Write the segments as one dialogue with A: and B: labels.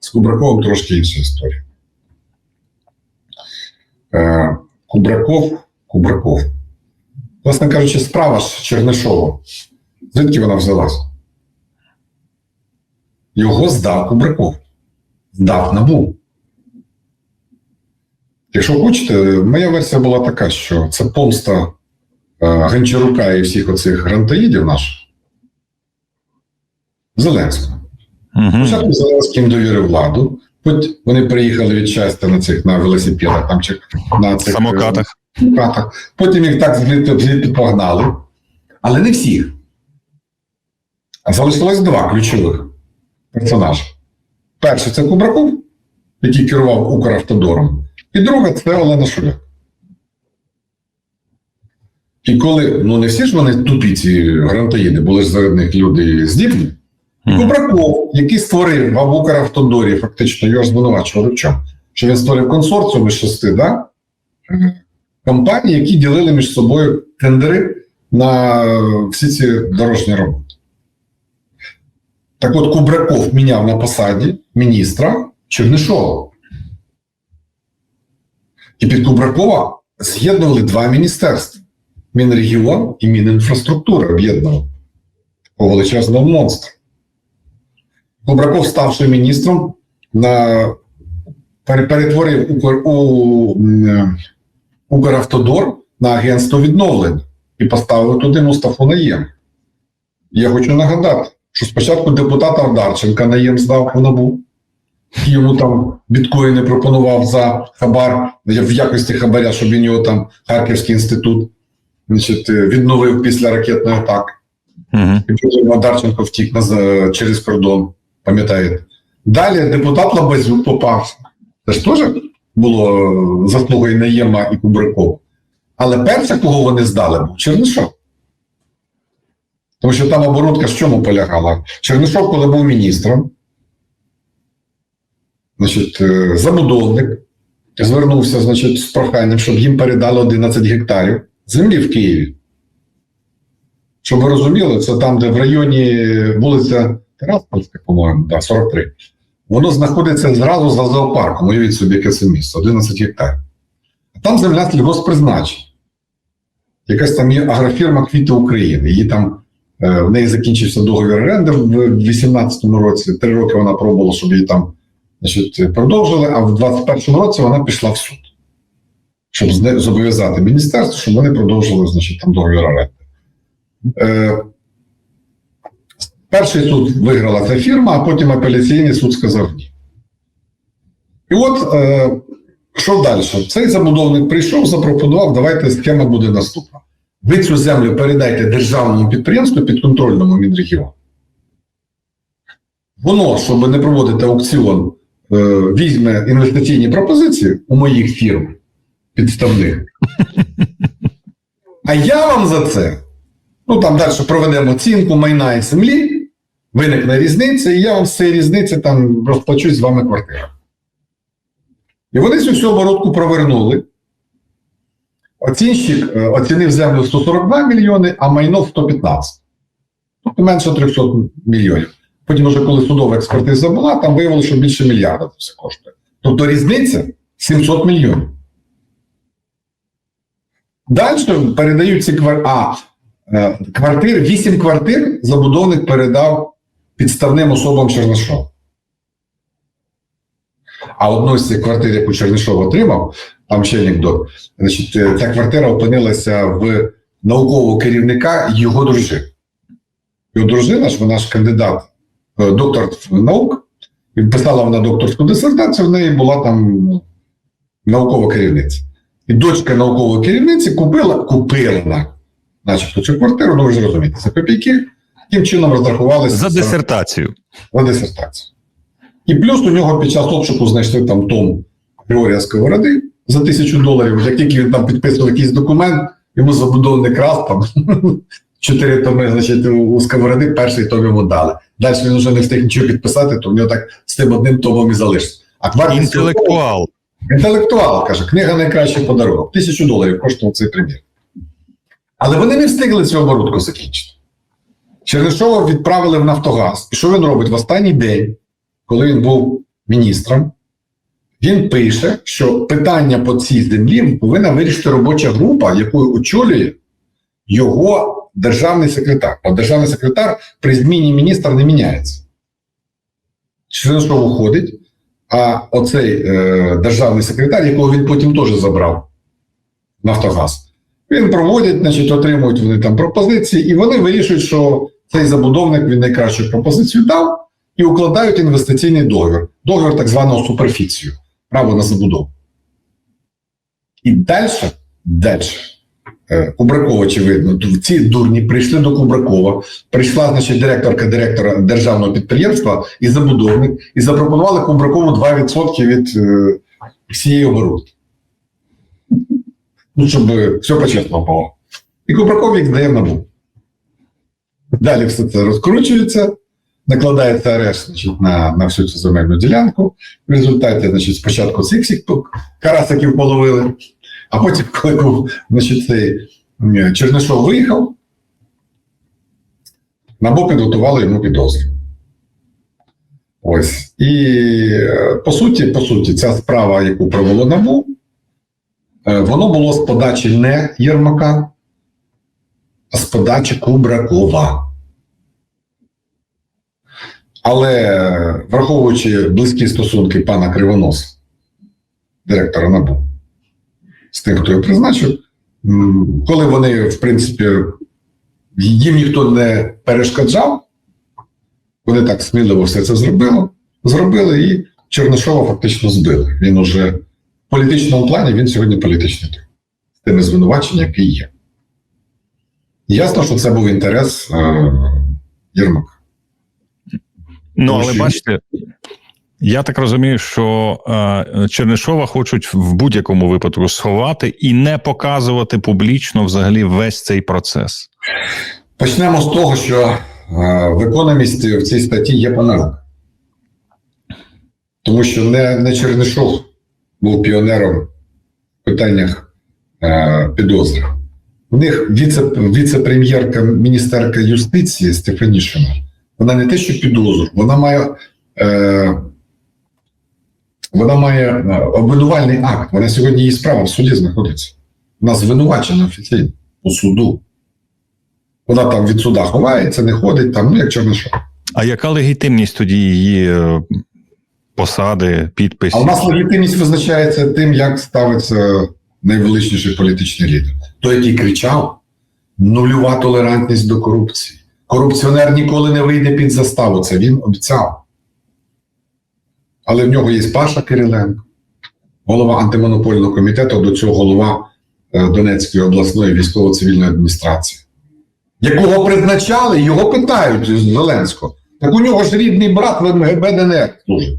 A: З Кубраковим трошки інша історія. Е, Кубраков, Кубраков. Власне кажучи, справа ж Чернишова. Звідки вона взялась? Його здав Кубраков. Здав набу. Якщо хочете, моя версія була така, що це помста е, Гончарука і всіх оцих грантоїдів наших. Зеленського.
B: Угу.
A: Спочатку Зеленський їм довірив владу, потім вони приїхали від щастя на цих на велосипедах, там чи на цих
B: Самокатах.
A: е, самокатах. Потім їх так звідти, звідти погнали. Але не всіх. А залишилось два ключових персонажі. Перший це Кубраков, який керував Укравтодором, і друга це Олена Шуляк. І коли, ну не всі ж вони тупі, ці грантоїди, були ж серед них люди здібні.
B: Мгм.
A: Кубраков, який створив в Укравтодорі, фактично його звинувачували в чому? Що він створив консорціум із шести да? е, компаній, які ділили між собою тендери на всі ці дорожні роботи. Так от Кубраков міняв на посаді міністра Чернишова. І під Кубракова з'єднували два міністерства: Мінрегіон і Мінінфраструктура об'єднували такого величезного монстра. Кубраков, ставши міністром, на, перетворив Укр, у, Укравтодор на агентство відновлення і поставив туди Мустафу Наєм. Я хочу нагадати, що спочатку депутат Авдарченка Наєм здав у НАБУ, йому там біткоїни пропонував за хабар в якості хабаря, щоб він його там Харківський інститут значить, відновив після ракетної атаки.
B: Угу.
A: І потім Одарченко втік на, через кордон, пам'ятаєте. Далі депутат Лабазюк попався. Це ж теж було е, заслугою Наєма і Кубракова. Але перше, кого вони здали, був Чернишов. Тому що там оборудка з чому полягала? Чернишов, коли був міністром, значить, е, забудовник звернувся значить, з проханням, щоб їм передали 11 гектарів землі в Києві. Щоб ви розуміли, це там, де в районі вулиця Тераспольська, по-моєму, да, 43. Воно знаходиться зразу за зоопарком. Уявіть собі, яке це місце 11 гектарів. А там земля сільгоспризначення. Якась там є агрофірма Квіти України. Її там е, в неї закінчився договір оренди в 2018 році. Три роки вона пробувала, щоб її там значить, продовжили, а в 2021 році вона пішла в суд, щоб зобов'язати міністерство, щоб вони продовжили значить, там договір оренди. Перший суд виграла ця фірма, а потім апеляційний суд сказав ні. І от е, що далі? Цей забудовник прийшов, запропонував, давайте схема буде наступна. Ви цю землю передайте державному підприємству підконтрольному Мінрегіону. Воно, щоб не проводити аукціон, е, візьме інвестиційні пропозиції у моїх фірм підставних. А я вам за це Ну, там далі проведемо оцінку майна і землі, виникне різниця, і я вам з цієї різниці там розплачусь з вами квартиру. І вони цю всю оборотку провернули. Оцінщик е, оцінив землю 142 мільйони, а майно 115. Тобто менше 300 мільйонів. Потім, вже коли судова експертиза була, там виявилося, що більше мільярда це все коштує. Тобто різниця 700 мільйонів. Далі передають ці квартири. А, Е, квартир, вісім квартир забудовник передав підставним особам Чернишова. А одну з цих квартир, яку Чернишов отримав, там ще анекдот, значить, е, ця квартира опинилася в наукового керівника його дружини. Його дружина ж, вона ж кандидат, е, доктор наук, і писала вона докторську дисертацію, в неї була там ну, наукова керівниця. І дочка наукової керівниці купила, купила начебто цю квартиру, ну ви ж розумієте, за копійки, таким чином розрахувалися
B: За дисертацію.
A: за дисертацію. І плюс у нього під час обшуку знайшли там том Григорія Сковороди за тисячу доларів. Як тільки він там підписував якийсь документ, йому забудовник раз там чотири томи, значить, у Сковороди перший том йому дали. Далі він вже не встиг нічого підписати, то в нього так з тим одним томом і залишиться. А
B: Інтелектуал.
A: Інтелектуал каже, книга найкращий подарунок. Тисячу доларів коштував цей примір. Але вони не встигли цю оборудку закінчити. Чернишова відправили в Нафтогаз. І що він робить в останній день, коли він був міністрам. Він пише, що питання по цій землі повинна вирішити робоча група, яку очолює його державний секретар. Бо державний секретар при зміні міністра не міняється. Член що виходить, а оцей е, державний секретар, якого він потім теж забрав Нафтогаз, він проводить, значить, отримують вони там пропозиції, і вони вирішують, що цей забудовник він найкращу пропозицію дав, і укладають інвестиційний договір. Договір так званого суперфіцію, право на забудову. І далі, далі. Е, Кубракова, очевидно, ці дурні прийшли до Кубракова, прийшла, значить, директорка директора державного підприємства і забудовник, і запропонували Кубракову 2% від е, всієї оборудки. Ну, щоб е, все по-чесному було. І Кубраков їх здає в набу. Далі все це розкручується, накладається арешт значить, на, на всю цю земельну ділянку. В результаті, значить, спочатку цих всіх карасиків половили, а потім, коли був, значить, цей Чернишов виїхав, НАБУ підготувало йому підозру. Ось. І е, по суті, по суті, ця справа, яку провело НАБУ, е, воно було з подачі не Єрмака, з подачі Кубракова. Але враховуючи близькі стосунки пана Кривоноса, директора НАБУ, з тим, хто його призначив, коли вони, в принципі, їм ніхто не перешкоджав, вони так сміливо все це зробили, зробили і Чернишова фактично збили. Він уже в політичному плані він сьогодні політичний з тими звинуваченнями, які є. Ясно, що це був інтерес е, Єрмака.
B: Ну, але
A: що-
B: бачите, я так розумію, що е, Чернишова хочуть в будь-якому випадку сховати і не показувати публічно взагалі весь цей процес.
A: Почнемо з того, що е, в економісті в цій статті є помилка. Тому що не, не Чернишов був піонером в питаннях е, підозри. У них віце, віце-прем'єрка міністерка юстиції Стефанішина, вона не те, що підозру, вона має, е, вона має е, обвинувальний акт. Вона сьогодні її справа в суді знаходиться. Вона звинувачена офіційно у суду. Вона там від суда ховається, не ходить, там, ну як Чернишов.
B: А яка легітимність тоді її е, посади,
A: А у нас легітимність визначається тим, як ставиться найвеличніший політичний лідер. Той, який кричав: нульова толерантність до корупції. Корупціонер ніколи не вийде під заставу. Це він обіцяв. Але в нього є Паша Кириленко, голова антимонопольного комітету, до цього голова е, Донецької обласної військово-цивільної адміністрації, якого призначали, його питають з Зеленського. Так у нього ж рідний брат в МГБ ДНР служить.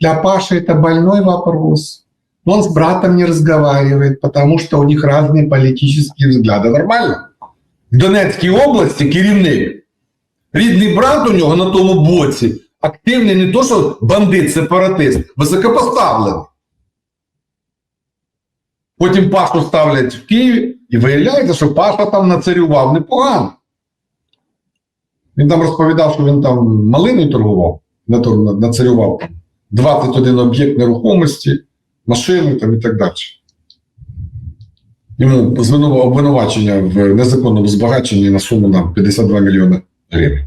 A: Для Паши это больной вопрос. Он с братом не разговаривает, потому что у них разные политические взгляды. Нормально? В Донецькій області керівник. Рідний брат у нього на тому боці активний не то, що бандит, сепаратист, високопоставлений. Потім Пашу ставлять в Києві і виявляється, що Паша там нацарював непогано. Він там розповідав, що він там малиною торгував, нацарював 21 об'єкт нерухомості, машини там і так далі. Йому звину- обвинувачення в незаконному збагаченні на суму на 52 мільйони гривень.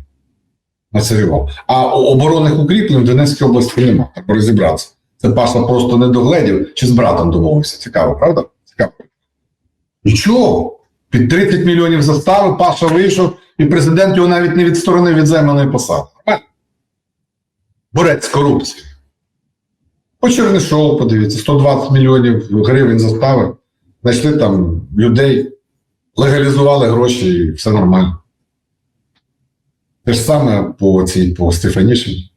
A: На Нацарював. А оборонних укріплень в Донецькій області немає. Так розібратися. Це Паша просто не догледів чи з братом домовився. Цікаво, правда? Цікаво. Нічого. Під 30 мільйонів застави Паша вийшов, і президент його навіть не відсторонив від займаної посади. Борець з корупцією. По Чернишову, подивіться, 120 мільйонів гривень застави. Знайшли там людей, легалізували гроші і все нормально. Те ж саме по цій по Стефанішині.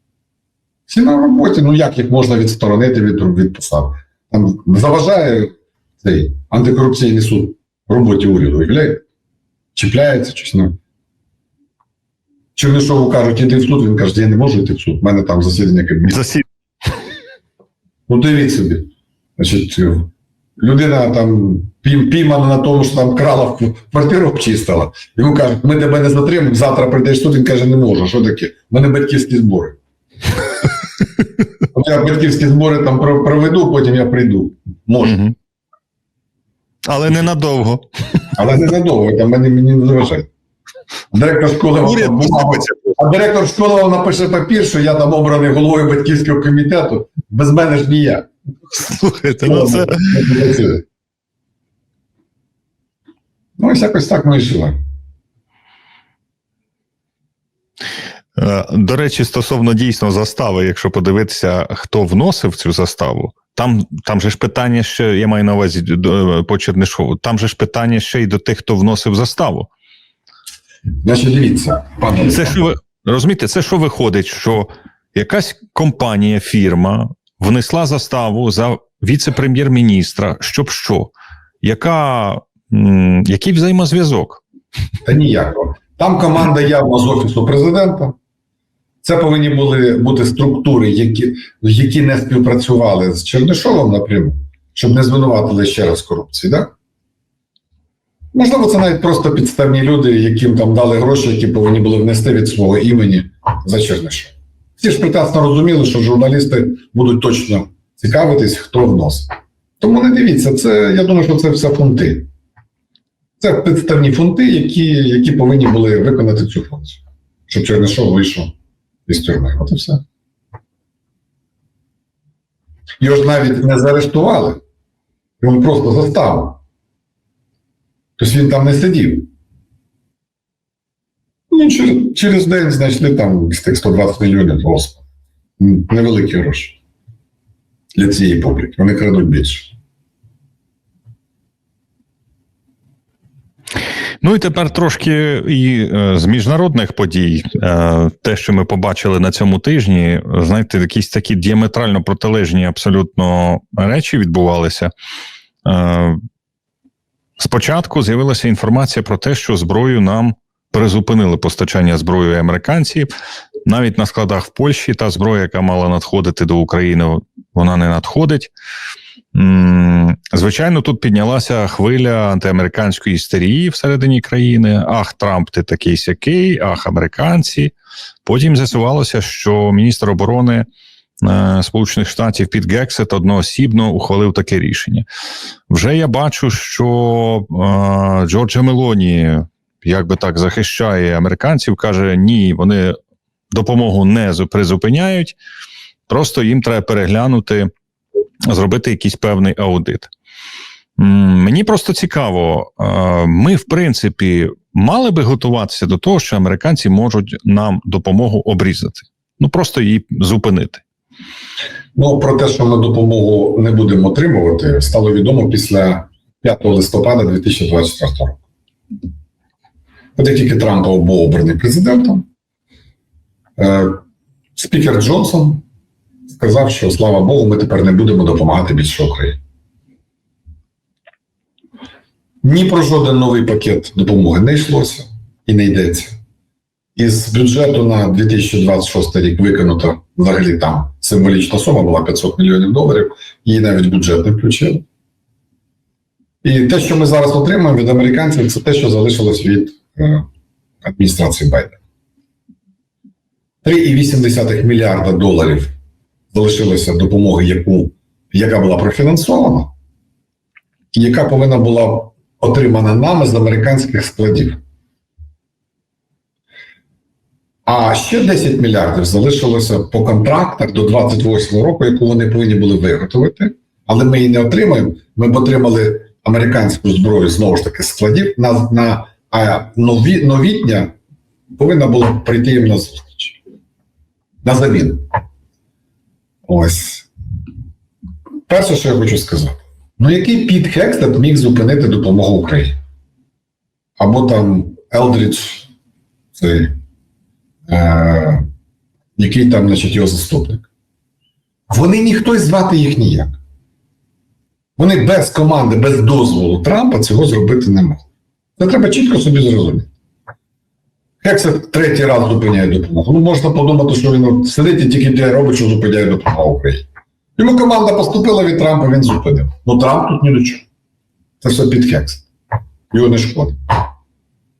A: Всі на роботі, ну як їх можна відсторонити від, від посад? Там заважає цей антикорупційний суд роботі уряду, уявляєте? Чіпляється щось. Ну. Чернишову кажуть, іди в суд, він каже, я не можу йти в суд, в мене там засідання кабінету. Ну, дивіть собі. Значить, людина там піймана на тому, що там крала в квартиру обчистила. Йому кажуть, ми тебе не затримуємо, завтра прийдеш тут, він каже, не можу. Що таке? У мене батьківські збори. Я батьківські збори там проведу, потім я прийду.
B: Мгм. Але ненадовго.
A: Але не надовго, там мені, не заважають. Директор школи а директор школи вам напише папір, що я там обраний головою батьківського комітету. Без мене ж ніяк.
B: Слухайте, ну це.
A: Ну, ось якось так ми живемо.
B: Е, До речі, стосовно дійсно застави, якщо подивитися, хто вносив цю заставу, там, там же ж питання ще, я маю на увазі до- по Чернишову, там же ж питання ще й до тих, хто вносив заставу.
A: Значить, дивіться, пане.
B: Це що ви розумієте, це що виходить, що якась компанія, фірма внесла заставу за віце-прем'єр-міністра, щоб що? Яка, м, який взаємозв'язок?
A: Та ніякого. Там команда явно з офісу президента. Це повинні були бути структури, які, які не співпрацювали з Чернишовим напряму, щоб не звинуватили ще раз корупції. Да? Можливо, це навіть просто підставні люди, яким там дали гроші, які повинні були внести від свого імені за Чернишов. Всі ж прекрасно розуміли, що журналісти будуть точно цікавитись, хто вносить. Тому не дивіться, це я думаю, що це все фунти. Це підставні фунти, які, які повинні були виконати цю функцію, щоб Чернишов вийшов із тюрми. От і все. Його ж навіть не заарештували, йому просто заставили. Тобто він там не сидів. Ну, через, через день знайшли там з тих 120 мільйонів господи. Невеликі гроші для цієї публіки. Вони крадуть більше.
B: Ну і тепер трошки і е, з міжнародних подій, е, те, що ми побачили на цьому тижні, знаєте, якісь такі діаметрально протилежні абсолютно речі відбувалися. Спочатку з'явилася інформація про те, що зброю нам призупинили постачання зброї американці. Навіть на складах в Польщі та зброя, яка мала надходити до України, вона не надходить. Звичайно, тут піднялася хвиля антиамериканської істерії всередині країни. Ах, Трамп, ти такий сякий, ах, американці. Потім з'ясувалося, що міністр оборони Сполучених Штатів Піт Гексет одноосібно ухвалив таке рішення. Вже я бачу, що е, Джорджа Мелоні як би так захищає американців, каже: ні, вони допомогу не призупиняють, просто їм треба переглянути зробити якийсь певний аудит. Мені просто цікаво, е, ми, в принципі, мали би готуватися до того, що американці можуть нам допомогу обрізати, ну просто її зупинити.
A: Ну, про те, що ми допомогу не будемо отримувати, стало відомо після 5 листопада 2024 року. От як тільки Трампа був обраний президентом, е, спікер Джонсон сказав, що слава Богу, ми тепер не будемо допомагати більше Україні. Ні про жоден новий пакет допомоги не йшлося і не йдеться. Із бюджету на 2026 рік виконано взагалі там символічна сума була 500 мільйонів доларів, її навіть бюджет не включили. І те, що ми зараз отримуємо від американців, це те, що залишилось від е, адміністрації Байдена. 3,8 мільярда доларів залишилося допомоги, яку, яка була профінансована, і яка повинна була отримана нами з американських складів. А ще 10 мільярдів залишилося по контрактах до 28 року, яку вони повинні були виготовити, але ми її не отримаємо. Ми б отримали американську зброю знову ж таки складів. На, на а нові, новітня повинна була прийти їм на зустріч. На заміну. Ось. Перше, що я хочу сказати: ну який Піт Хекстед міг зупинити допомогу Україні? Або там Елдрідж, цей е, який там, значить, його заступник. Вони ніхто й звати їх ніяк. Вони без команди, без дозволу Трампа цього зробити не могли. Це треба чітко собі зрозуміти. Як це третій раз зупиняє допомогу? Ну, можна подумати, що він сидить і тільки робить, що зупиняє допомогу Україні. Йому команда поступила від Трампа, він зупинив. Ну Трамп тут ні до чого. Це все під хекс. Його не шкода.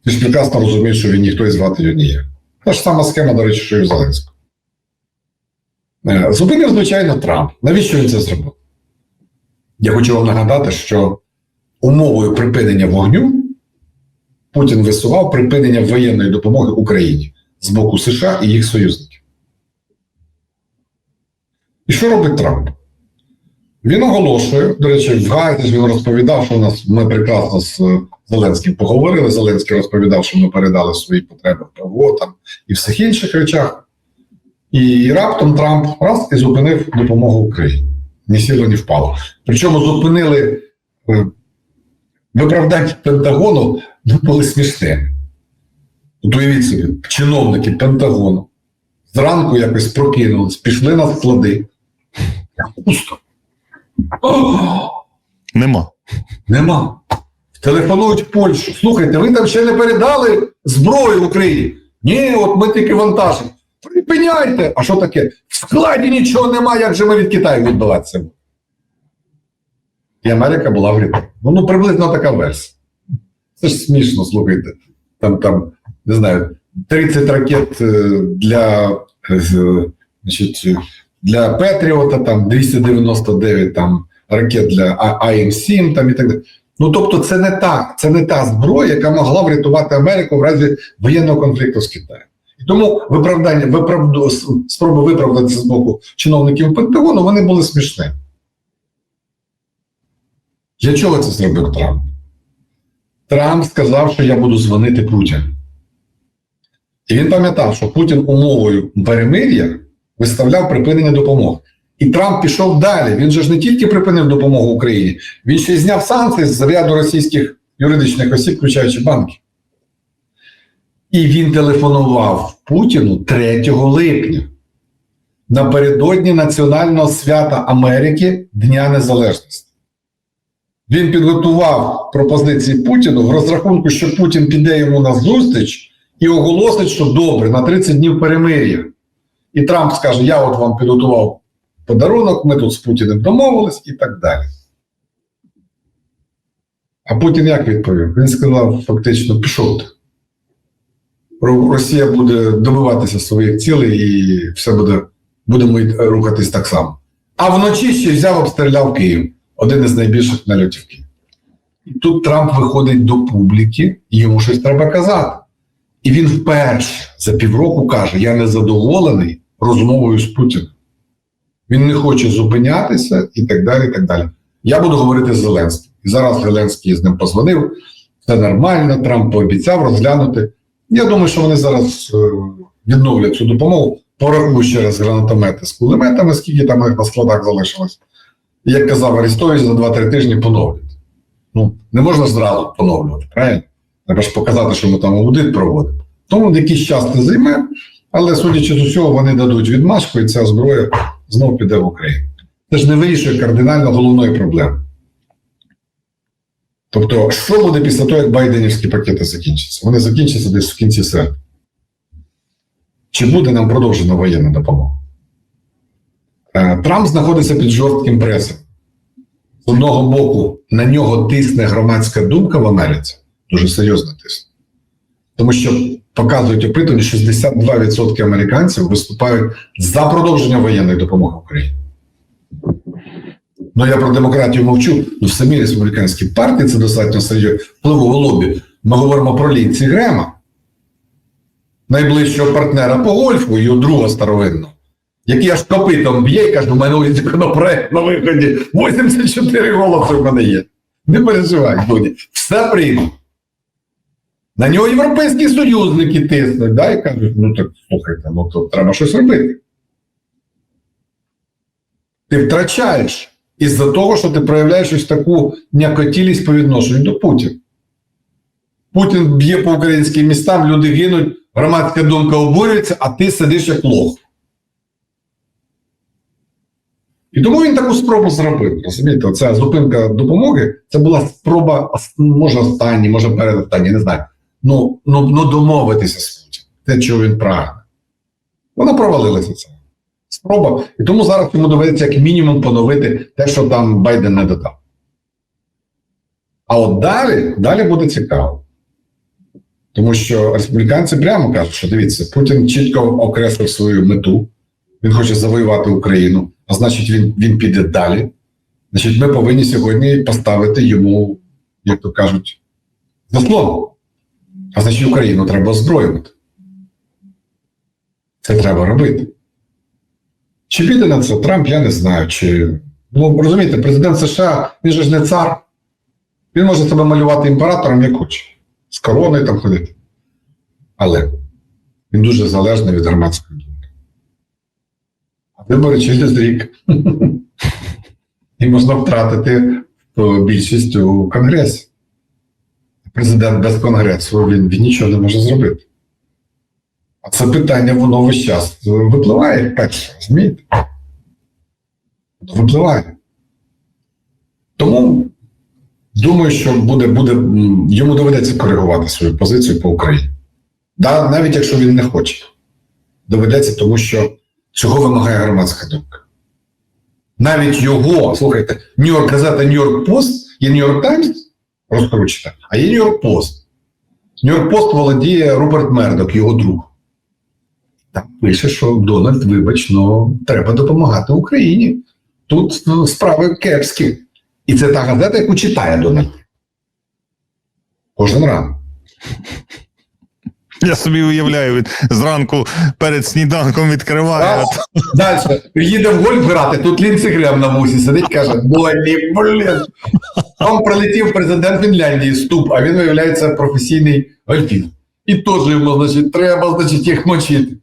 A: Ти ж прекрасно розумієш, що він ніхто і звати його ніяк. Та ж сама схема, до речі, що і в Зеленського. Е, Зупинив, звичайно, Трамп. Навіщо він це зробив? Я хочу вам нагадати, що умовою припинення вогню Путін висував припинення воєнної допомоги Україні з боку США і їх союзників. І що робить Трамп? Він оголошує, до речі, в Газі він розповідав, що у нас ми прекрасно з е, Зеленським поговорили. Зеленський розповідав, що ми передали свої потреби в ПВО там і всіх інших речах. І раптом Трамп раз і зупинив допомогу Україні. Ні сіло, ні впало. Причому зупинили е, виправдання Пентагону ну, були смішними. Уявіть собі, чиновники Пентагону зранку якось прокинулись, пішли на склади. Пусто.
B: Нема.
A: нема. Телефонують в Польщу. Слухайте, ви там ще не передали зброю Україні? Ні, от ми тільки вантажимо. Припиняйте! А що таке? В складі нічого немає, як же ми від Китаю відбиватися? І Америка була в ряду. Ну, ну, приблизно така версія. Це ж смішно, слухайте. Там, там, не знаю, 30 ракет е, для, е, значить, е, для Петріота, там 299 там, ракет для А- АМ-7 там, і так далі. Ну, тобто, це не та, це не та зброя, яка могла врятувати Америку в разі воєнного конфлікту з Китаєм. І тому виправдання, виправду, спроби виправдатися з боку чиновників Пентагону, вони були смішними. Для чого це зробив Трамп? Трамп сказав, що я буду дзвонити Путіну. І він пам'ятав, що Путін умовою перемир'я виставляв припинення допомоги. І Трамп пішов далі. Він же ж не тільки припинив допомогу Україні, він ще й зняв санкції з ряду російських юридичних осіб, включаючи банки. І він телефонував Путіну 3 липня напередодні національного свята Америки Дня Незалежності. Він підготував пропозиції Путіну в розрахунку, що Путін піде йому на зустріч і оголосить, що добре, на 30 днів перемир'я. І Трамп скаже: Я от вам підготував подарунок, ми тут з Путіним домовились і так далі. А Путін як відповів? Він сказав: фактично, пішов. Росія буде добиватися своїх цілей і все буде, будемо рухатись так само. А вночі ще взяв, обстріляв Київ, один із найбільших нальотів Києва. І тут Трамп виходить до публіки, і йому щось треба казати. І він вперше за півроку каже: Я не задоволений розмовою з Путіним. Він не хоче зупинятися і так далі. і так далі. Я буду говорити з Зеленським. І зараз Зеленський з ним позвонив. Це нормально, Трамп пообіцяв розглянути. Я думаю, що вони зараз е, відновлять цю допомогу, порахують ще раз гранатомети з кулеметами, скільки там їх на складах залишилось. Як казав Арестович, за 2-3 тижні поновлять. Ну, не можна зразу поновлювати, правильно? Треба ж показати, що ми там аудит проводимо. Тому якийсь час це займе, але судячи з усього, вони дадуть відмашку, і ця зброя знову піде в Україну. Це ж не вирішує кардинально головної проблеми. Тобто, що буде після того, як байденівські пакети закінчаться? Вони закінчаться десь в кінці серпня. Чи буде нам продовжена воєнна допомога? Е, Трамп знаходиться під жорстким пресом. З одного боку, на нього тисне громадська думка в Америці, дуже серйозно тисне. Тому що показують опитування, що 62% американців виступають за продовження воєнної допомоги Україні. Ну, я про демократію мовчу. Ну, в самій республіканській партії це достатньо серйозно впливове лобі. Ми говоримо про Лінці Грема, найближчого партнера по гольфу, його друга старовинного, який аж копитом б'є і каже, у мене законопроект на виході. 84 голоси в мене є. Не переживай, Доні. Все прийме. На нього європейські союзники тиснуть, да, і кажуть, ну так слухайте, ну то треба щось робити. Ти втрачаєш із-за того, що ти проявляєш ось таку м'якотілість по відношенню до Путіна. Путін б'є по українським містам, люди гинуть, громадська думка обурюється, а ти сидиш як лох. І тому він таку спробу зробив. Розумієте, оця зупинка допомоги це була спроба, може останній, може передостанній, не знаю. Ну, ну, ну домовитися з Путіним, те, чого він прагне. Вона провалилася це. Спроба. І тому зараз йому доведеться як мінімум поновити те, що там Байден не додав. А от далі, далі буде цікаво. Тому що республіканці прямо кажуть, що дивіться, Путін чітко окреслив свою мету Він хоче завоювати Україну, а значить, він, він піде далі. Значить, ми повинні сьогодні поставити йому, як то кажуть, заслон. А значить, Україну треба озброювати. Це треба робити. Чи піде на це Трамп, я не знаю. Чи... Ну, розумієте, президент США, він же ж не цар. Він може себе малювати імператором, як хоче. З короною там ходити. Але він дуже залежний від громадської думки. А вибори через рік. І можна втратити е, більшість у Конгресі. Президент без Конгресу він, він нічого не може зробити. А це питання, воно весь час випливає перше, розумієте? Випливає. Тому думаю, що буде, буде, йому доведеться коригувати свою позицію по Україні. Да, навіть якщо він не хоче. Доведеться, тому що цього вимагає громадська думка. Навіть його, слухайте, Нью-Йорк газета Нью-Йорк Пост є Нью-Йорк Таймс розкручена, а є Нью-Йорк Пост. Нью-Йорк Пост володіє Роберт Мердок, його друг. Там пише, що Дональд, вибач, ну треба допомагати Україні. Тут ну, справи кепські. І це та газета, яку читає Дональд. Кожен ранок.
B: Я собі уявляю, зранку перед сніданком відкриває.
A: Далі. Їде в гольф грати, тут Лінці Грем на вусі сидить, каже: Болі, блін. Там прилетів президент Фінляндії, ступ, а він, виявляється, професійний гольфіст. І теж йому, значить, треба, значить, їх мочити.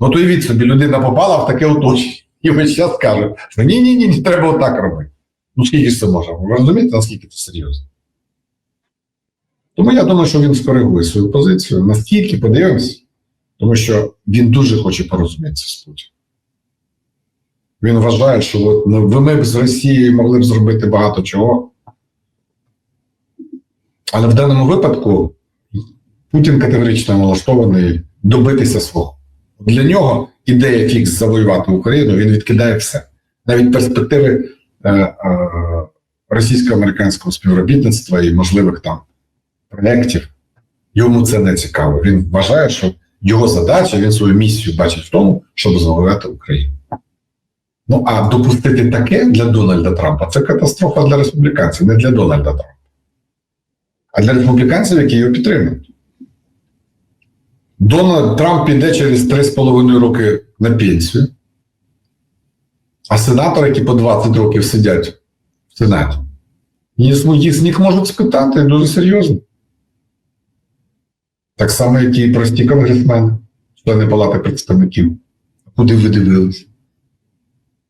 A: Ну, то уявіть собі, людина попала в таке оточення. І весь час каже, що ні, ні, ні, не треба отак робити. Ну, скільки ж це може? Ви розумієте, наскільки це серйозно? Тому я думаю, що він скоригує свою позицію. Наскільки подивимося, тому що він дуже хоче порозумітися з Путіним. Він вважає, що от, ну, ми б з Росією могли б зробити багато чого. Але в даному випадку Путін категорично налаштований добитися свого. Для нього ідея фікс завоювати Україну, він відкидає все. Навіть перспективи е, е, російсько-американського співробітництва і можливих там проєктів. Йому це не цікаво. Він вважає, що його задача, він свою місію бачить в тому, щоб завоювати Україну. Ну а допустити таке для Дональда Трампа це катастрофа для республіканців, не для Дональда Трампа, а для республіканців, які його підтримують. Дональд Трамп піде через 3,5 роки на пенсію, а сенатори, які по 20 років сидять в Сенаті, їх з них можуть спитати дуже серйозно. Так само, як і прості конгресмени, члени Палати представників. Куди ви дивилися?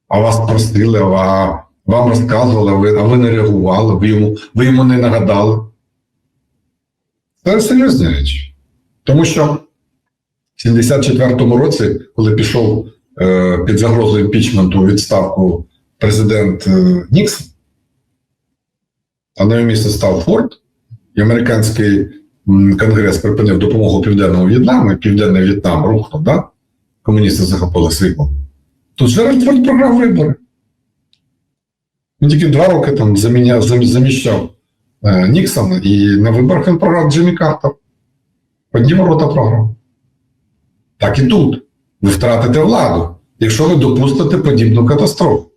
A: А вас просили, а вам розказували, а ви, а ви не реагували, ви йому, ви йому не нагадали. Це серйозні речі. Тому що в 74-му році, коли пішов е, під загрозою імпічменту відставку президент е, Ніксон, а на його місце став Форд, і американський конгрес припинив допомогу Південному В'єтнаму, і Південний В'єтнам рухнув, да? комуністи захопили світло. Тут Джеральд програв вибори. Він тільки два роки там заміняв, зам- заміщав е, Ніксона, і на виборах він програв Джиммі Картер. Одні ворота програв. Так і тут. Ви втратите владу, якщо ви допустите подібну катастрофу.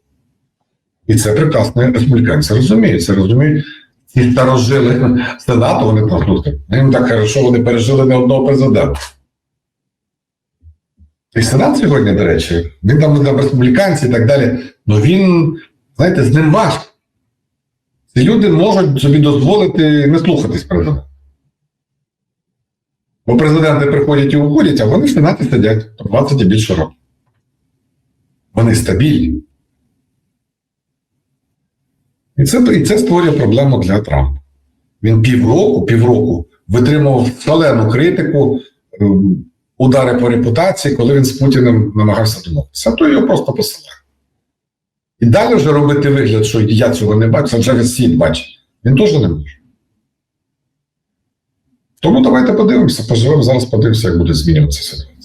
A: І це прекрасно республіканці розуміють. Це розуміють ці старожили Сенату, вони слухайте. Їм так хорошо, вони пережили не одного президента. І Сенат сьогодні, до речі, він там там республіканці і так далі. Ну він, знаєте, з ним важко. Ці люди можуть собі дозволити не слухатись президента. Бо президенти приходять і уходять, а вони в Сенаті сидять по 20 і більше років. Вони стабільні. І це, і це створює проблему для Трампа. Він півроку, півроку витримував шалену критику, ем, удари по репутації, коли він з Путіним намагався домовитися. А то його просто посилає. І далі вже робити вигляд, що я цього не бачу, це вже весь світ бачить. Він теж не може. Тому давайте подивимося, поживемо зараз, подивимося, як буде змінюватися ситуація.